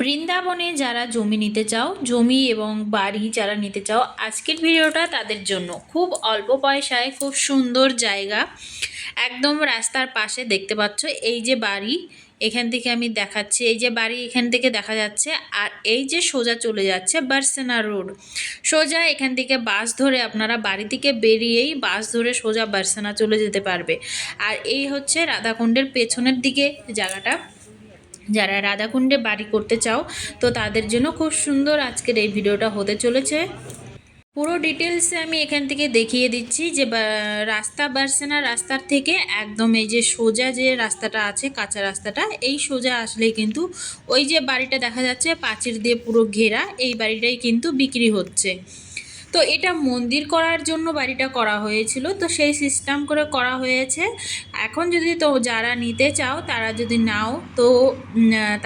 বৃন্দাবনে যারা জমি নিতে চাও, জমি এবং বাড়ি যারা নিতে চাও, আজকের ভিডিওটা তাদের জন্য। খুব অল্প পয়সায় খুব সুন্দর জায়গা। একদম রাস্তার পাশে দেখতে পাচ্ছ, এই যে বাড়ি, এখান থেকে আমি দেখাচ্ছি। এই যে বাড়ি এখান থেকে দেখা যাচ্ছে, আর এই যে সোজা চলে যাচ্ছে বার্সেনা রোড। সোজা এখান থেকে বাস ধরে আপনারা বাড়ি থেকে বেরিয়েই বাস ধরে সোজা বার্সেনা চলে যেতে পারবে। আর এই হচ্ছে রাধাকুণ্ডের পেছনের দিকে জায়গাটা। যারা রাধাকুণ্ডে বাড়ি করতে চাও, তো তাদের জন্য খুব সুন্দর আজকের এই ভিডিওটা হতে চলেছে। পুরো ডিটেলসে আমি এখান থেকে দেখিয়ে দিচ্ছি যে রাস্তা বার্সেনা রাস্তার থেকে একদম এই যে সোজা যে রাস্তাটা আছে, কাঁচা রাস্তাটা, এই সোজা আসলেই কিন্তু ওই যে বাড়িটা দেখা যাচ্ছে পাঁচির দিয়ে পুরো ঘেরা, এই বাড়িটাই কিন্তু বিক্রি হচ্ছে। তো এটা মন্দির করার জন্য বাড়িটা করা হয়েছিল, তো সেই সিস্টেম করে করা হয়েছে। এখন যদি তো যারা নিতে চাও, তারা যদি নাও, তো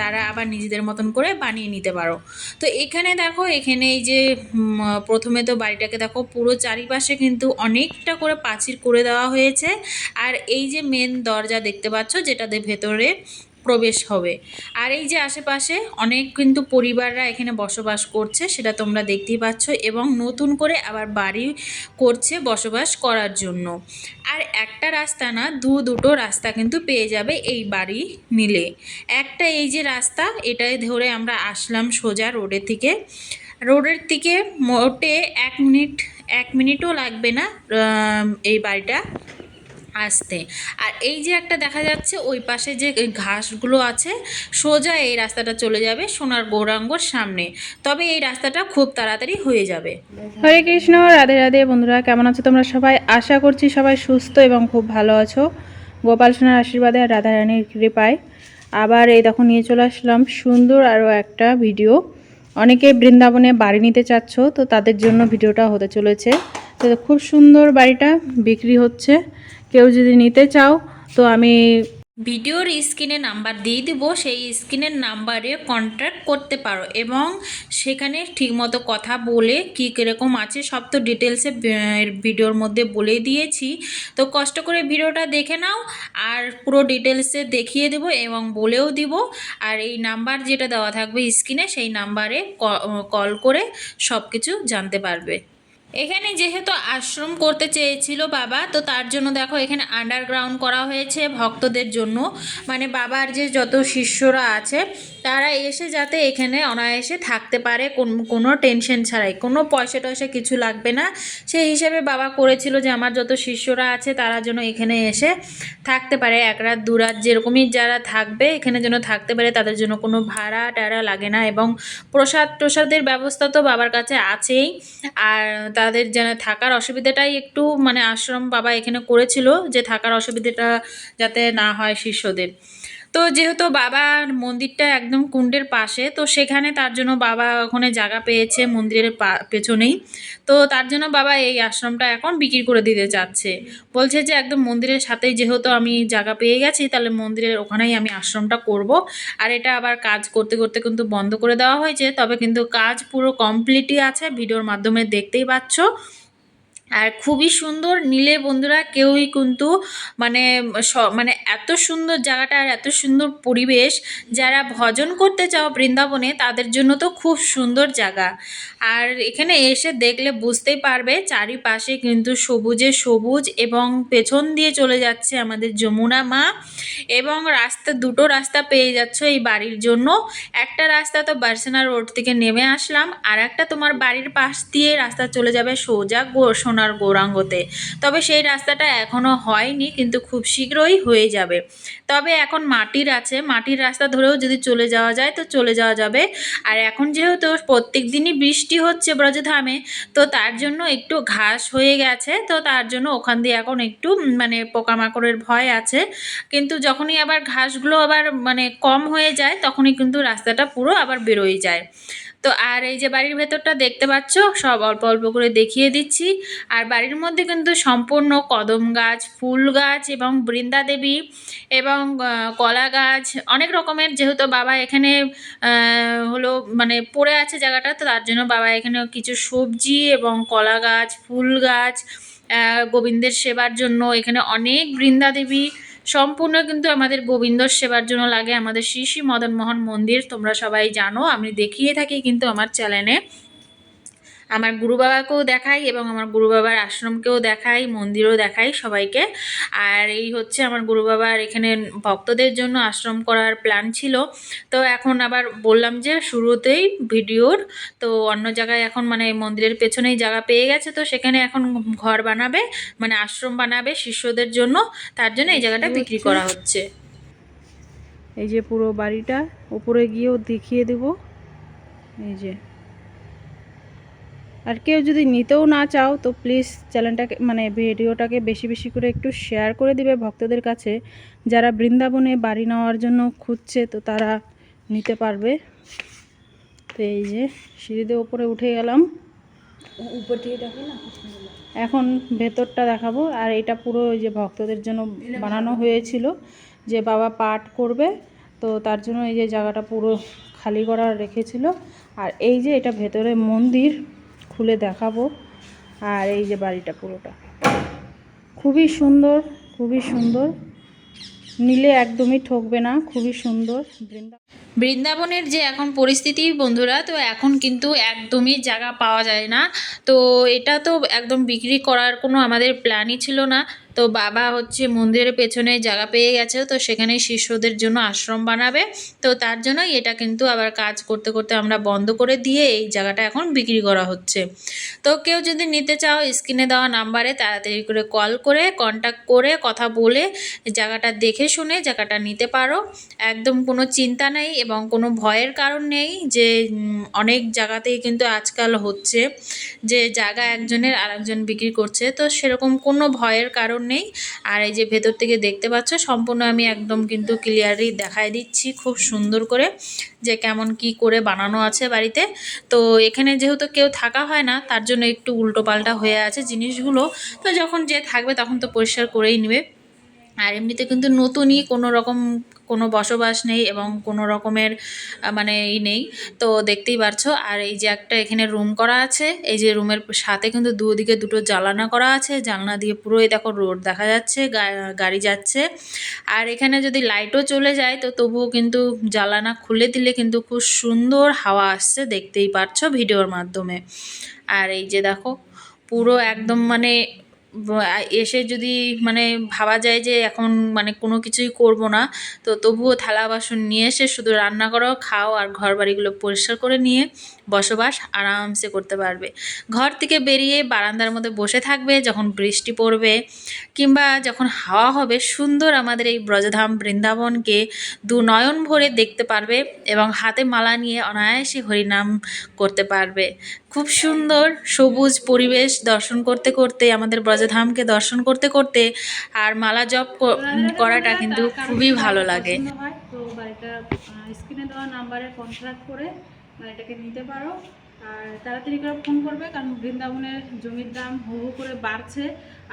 তারা আবার নিজেদের মতন করে বানিয়ে নিতে পারো। তো এখানে দেখো, এখানে এই যে প্রথমে তো বাড়িটাকে দেখো, পুরো চারিপাশে কিন্তু অনেকটা করে পাঁচির করে দেওয়া হয়েছে। আর এই যে মেন দরজা দেখতে পাচ্ছ, যেটাতে ভেতরে প্রবেশ হবে। আর এই যে আশেপাশে অনেক কিন্তু পরিবাররা এখানে বসবাস করছে, সেটা তোমরা দেখতেই পাচ্ছ এবং নতুন করে আবার বাড়ি করছে বসবাস করার জন্য। আর একটা রাস্তা না, দু দুটো রাস্তা কিন্তু পেয়ে যাবে এই বাড়ি নিলে একটা এই যে রাস্তা, এটাই ধরে আমরা আসলাম সোজা রোডের থেকে রোডের থেকে মোটে এক মিনিট, এক মিনিটও লাগবে না এই বাড়িটা। আসতে। আর এই যে একটা দেখা যাচ্ছে, ওই পাশে যে ঘাসগুলো আছে, সোজা এই রাস্তাটা চলে যাবে সোনার গৌরাঙ্গর সামনে। তবে এই রাস্তাটা খুব তাড়াতাড়ি হয়ে যাবে। হরে কৃষ্ণ, রাধে রাধে বন্ধুরা, কেমন আছো তোমরা সবাই? আশা করছি সবাই সুস্থ এবং খুব ভালো আছো। গোপাল সোনার আশীর্বাদে আর রাধা রানীর কৃপায়। আবার এই দেখো, নিয়ে চলে আসলাম সুন্দর আরও একটা ভিডিও। অনেকে বৃন্দাবনে বাড়ি নিতে চাচ্ছ, তো তাদের জন্য ভিডিওটা হতে চলেছে। তো খুব সুন্দর বাড়িটা, বিক্রি হচ্ছে। কেউ যদি নিতে চাও, তো আমি ভিডিওর স্ক্রিনে নাম্বার দিয়ে দিব, সেই স্ক্রিনের নাম্বারে কন্ট্যাক্ট করতে পারো এবং সেখানে ঠিকমতো কথা বলে কী কীরকম আছে সব তো ডিটেলসে ভিডিওর মধ্যে বলে দিয়েছি। তো কষ্ট করে ভিডিওটা দেখে নাও, আর পুরো ডিটেলসে দেখিয়ে দেব এবং বলেও দিব। আর এই নাম্বার যেটা দেওয়া থাকবে স্ক্রিনে, সেই নাম্বারে কল করে সব কিছু জানতে পারবে। এখানে যেহেতু আশ্রম করতে চেয়েছিল বাবা, তো তার জন্য দেখো এখানে আন্ডারগ্রাউন্ড করা হয়েছে ভক্তদের জন্য। মানে বাবার যে যত শিষ্যরা আছে তারা এসে যাতে এখানে অনায়াসে থাকতে পারে, কোন- কোনো টেনশন ছাড়াই। কোনো পয়সা টয়সা কিছু লাগবে না। সেই হিসাবে বাবা করেছিল যে, আমার যত শিষ্যরা আছে, তারা যেন এখানে এসে থাকতে পারে। এক রাত, দু রাত যেরকমই যারা থাকবে, এখানে যেন থাকতে পারে, তাদের জন্য কোনো ভাড়া টাড়া লাগে না। এবং প্রসাদ প্রসাদের ব্যবস্থা তো বাবার কাছে আছেই। আর তাদের যেন থাকার অসুবিধাটাই একটু মানে আশ্রম বাবা এখানে করেছিল, যে থাকার অসুবিধাটা যাতে না হয় শিষ্যদের। তো যেহেতু বাবার মন্দিরটা একদম কুণ্ডের পাশে, তো সেখানে তার জন্য বাবা ওখানে জায়গা পেয়েছে মন্দিরের পেছনেই। তো তার জন্য বাবা এই আশ্রমটা এখন বিক্রি করে দিতে চাচ্ছে। বলছে যে একদম মন্দিরের সাথেই যেহেতু আমি জায়গা পেয়ে গেছি, তাহলে মন্দিরের ওখানেই আমি আশ্রমটা করব। আর এটা আবার কাজ করতে করতে কিন্তু বন্ধ করে দেওয়া হয়েছে, তবে কিন্তু কাজ পুরো কমপ্লিটই আছে, ভিডিওর মাধ্যমে দেখতেই পাচ্ছ। আর খুবই সুন্দর নীলে বন্ধুরা কেউই কিন্তু মানে মানে এত সুন্দর জায়গাটা আর এত সুন্দর পরিবেশ, যারা ভজন করতে চাও বৃন্দাবনে, তাদের জন্য তো খুব সুন্দর জায়গা। আর এখানে এসে দেখলে বুঝতেই পারবে, চারিপাশে কিন্তু সবুজে সবুজ এবং পেছন দিয়ে চলে যাচ্ছে আমাদের যমুনা মা এবং রাস্তা, দুটো রাস্তা পেয়ে যাচ্ছ এই বাড়ির জন্য। একটা রাস্তা তো বার্সেনা রোড থেকে নেমে আসলাম, আর একটা তোমার বাড়ির পাশ দিয়ে রাস্তা চলে যাবে সোজা গো- সোনার গৌরাঙ্গতে। তবে সেই রাস্তাটা এখনও হয়নি, কিন্তু খুব শীঘ্রই হয়ে যাবে। তবে এখন মাটির আছে, মাটির রাস্তা ধরেও যদি চলে যাওয়া যায় তো চলে যাওয়া যাবে। আর এখন যেহেতু প্রত্যেক দিনই বৃষ্টি হচ্ছে ব্রজধামে, তো তার জন্য একটু ঘাস হয়ে গেছে, তো তার জন্য ওখান দিয়ে এখন একটু মানে পোকামাকড়ের ভয় আছে। কিন্তু যখনই আবার ঘাসগুলো আবার মানে কম হয়ে যায়, তখনই কিন্তু রাস্তাটা পুরো আবার বেরোয় যায়। তো আর এই যে বাড়ির ভেতরটা দেখতে পাচ্ছ, সব অল্প অল্প করে দেখিয়ে দিচ্ছি। আর বাড়ির মধ্যে কিন্তু সম্পূর্ণ কদম গাছ, ফুল গাছ এবং বৃন্দা দেবী এবং কলা গাছ, অনেক রকমের। যেহেতু বাবা এখানে হলো মানে পড়ে আছে জায়গাটা, তো তার জন্য বাবা এখানে কিছু সবজি এবং কলা গাছ, ফুল গাছ গোবিন্দের সেবার জন্য এখানে অনেক বৃন্দা দেবী সম্পূর্ণ কিন্তু আমাদের গোবিন্দ সেবার জন্য লাগে। আমাদের শ্রী শ্রী মদন মোহন মন্দির, তোমরা সবাই জানো। আমি দেখিয়ে থাকি কিন্তু আমার চ্যানেলে আমার গুরু বাবাকেও দেখাই এবং আমার গুরু বাবার আশ্রমকেও দেখাই মন্দিরও দেখাই সবাইকে। আর এই হচ্ছে আমার গুরু বাবার এখানে ভক্তদের জন্য আশ্রম করার প্ল্যান ছিল। তো এখন আবার বললাম যে শুরুতেই ভিডিওর তো অন্য জায়গায় এখন মানে মন্দিরের পেছনেই জায়গা পেয়ে গেছে তো সেখানে এখন ঘর বানাবে মানে আশ্রম বানাবে শিষ্যদের জন্য তার জন্য এই জায়গাটা বিক্রি করা হচ্ছে। এই যে পুরো বাড়িটা উপরে গিয়েও দেখিয়ে দেব। এই যে। আর কেউ যদি নিতেও না চাও, তো প্লিজ চ্যানেলটাকে মানে ভিডিওটাকে বেশি বেশি করে একটু শেয়ার করে দিবে ভক্তদের কাছে। যারা বৃন্দাবনে বাড়ি নেওয়ার জন্য খুঁজছে, তো তারা নিতে পারবে। তো এই যে, সিঁড়িতে ওপরে উঠে গেলাম। এখন ভেতরটা দেখাবো। আর এটা পুরো ওই যে ভক্তদের জন্য বানানো হয়েছিল, যে বাবা পাঠ করবে। তো তার জন্য এই যে জায়গাটা পুরো খালি করা রেখেছিল। আর এই যে এটা ভেতরে মন্দির। খুলে দেখাবো। আর এই যে বাড়িটা পুরোটা। খুবই সুন্দর খুবই সুন্দর। নিলে একদমই ঠকবে না, খুবই সুন্দর। বৃন্দা বৃন্দাবনের যে এখন পরিস্থিতি বন্ধুরা, তো এখন কিন্তু একদমই জায়গা পাওয়া যায় না। তো এটা তো একদম বিক্রি করার কোনো আমাদের প্ল্যানই ছিল না। তো বাবা হচ্ছে মন্দিরের পেছনে জায়গা পেয়ে গেছে, তো সেখানে শিষ্যদের জন্য আশ্রম বানাবে। তো তার জন্যই এটা কিন্তু আবার কাজ করতে করতে আমরা বন্ধ করে দিয়ে এই জায়গাটা এখন বিক্রি করা হচ্ছে। তো কেউ যদি নিতে চাও, স্ক্রিনে দেওয়া নাম্বারে তাড়াতাড়ি করে কল করে কন্ট্যাক্ট করে, কথা বলে জায়গাটা দেখে শুনে জায়গাটা নিতে পারো। একদম কোনো চিন্তা নেই এবং কোনো ভয়ের কারণ নেই যে অনেক জায়গাতেই কিন্তু আজকাল হচ্ছে যে জায়গা একজনের আরেকজন বিক্রি করছে। তো সেরকম কোনো ভয়ের কারণ নেই। আর এই যে ভেতর থেকে দেখতে পাচ্ছ, সম্পূর্ণ আমি একদম কিন্তু ক্লিয়ারলি দেখায় দিচ্ছি খুব সুন্দর করে যে কেমন কি করে বানানো আছে বাড়িতে। তো এখানে যেহেতু কেউ থাকা হয় না, তার জন্য একটু উল্টো পাল্টা হয়ে আছে জিনিসগুলো। তো যখন যে থাকবে তখন তো পরিষ্কার করেই নেবে। আর এমনিতে কিন্তু নতুনই কোনো রকম কোনো বসবাস নেই এবং কোনো রকমের মানে ই নেই। তো দেখতেই পারছ, আর এই যে একটা এখানে রুম করা আছে, এই যে রুমের সাথে কিন্তু দুদিকে দুটো জানালা করা আছে, জানলা দিয়ে পুরোই দেখো রোড দেখা যাচ্ছে গাড়ি যাচ্ছে। আর এখানে যদি লাইটও চলে যায়, তো তবুও কিন্তু জ্বালানা খুলে দিলে কিন্তু খুব সুন্দর হাওয়া আসছে, দেখতেই পারছ ভিডিওর মাধ্যমে। আর এই যে দেখো, পুরো একদম মানে এসে যদি মানে ভাবা যায় যে এখন মানে কোনো কিছুই করব না, তো তবুও থালা বাসন নিয়ে এসে শুধু রান্না করো, খাও আর ঘর বাড়িগুলো পরিষ্কার করে নিয়ে বসবাস আরামসে করতে পারবে। ঘর থেকে বেরিয়ে বারান্দার মধ্যে বসে থাকবে যখন বৃষ্টি পড়বে কিংবা যখন হাওয়া হবে, সুন্দর আমাদের এই ব্রজধাম বৃন্দাবনকে দু নয়ন ভরে দেখতে পারবে এবং হাতে মালা নিয়ে অনায়াসে হরিনাম করতে পারবে। খুব সুন্দর সবুজ পরিবেশ দর্শন করতে করতে আমাদের ব্রজধামকে দর্শন করতে করতে আর মালা জপ করাটা কিন্তু খুবই ভালো লাগে। স্ক্রিনে দেওয়া নাম্বারে কন্ট্যাক্ট করে বাড়িটাকে নিতে পারো। আর তাড়াতাড়ি করে ফোন করবে, কারণ বৃন্দাবনের জমির দাম হু হু করে বাড়ছে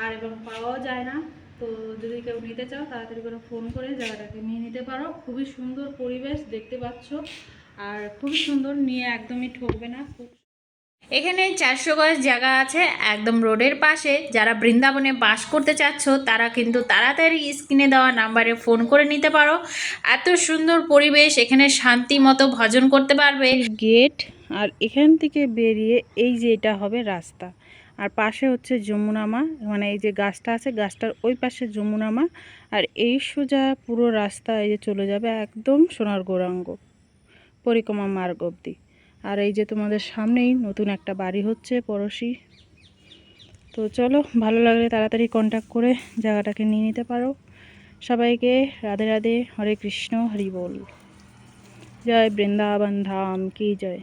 আর এবং পাওয়াও যায় না। তো যদি কেউ নিতে চাও, তাড়াতাড়ি করে ফোন করে জায়গাটাকে নিয়ে নিতে পারো। খুবই সুন্দর পরিবেশ দেখতে পাচ্ছ। আর খুবই সুন্দর, নিয়ে একদমই ঠকবে না। খুব এখানে চারশো গজ জায়গা আছে, একদম রোডের পাশে। যারা বৃন্দাবনে বাস করতে চাচ্ছ, তারা কিন্তু তাড়াতাড়ি স্ক্রিনে দেওয়া নাম্বারে ফোন করে নিতে পারো। এত সুন্দর পরিবেশ, এখানে শান্তি মতো ভজন করতে পারবে। গেট, আর এখান থেকে বেরিয়ে এই যে এটা হবে রাস্তা। আর পাশে হচ্ছে যমুনা মা মানে এই যে গাছটা আছে, গাছটার ওই পাশে যমুনা মা আর এই সোজা পুরো রাস্তা এই যে চলে যাবে একদম সোনার গৌরাঙ্গ পরিক্রমা মার্গ অব্দি আর এই যে তোমাদের সামনেই নতুন একটা বাড়ি হচ্ছে, পড়শি। তো চলো, ভালো লাগলে তাড়াতাড়ি কন্ট্যাক্ট করে জায়গাটাকে নিয়ে নিতে পারো। সবাইকে রাধে রাধে, হরে কৃষ্ণ, হরি বল। জয় বৃন্দাবন ধাম, কি জয়।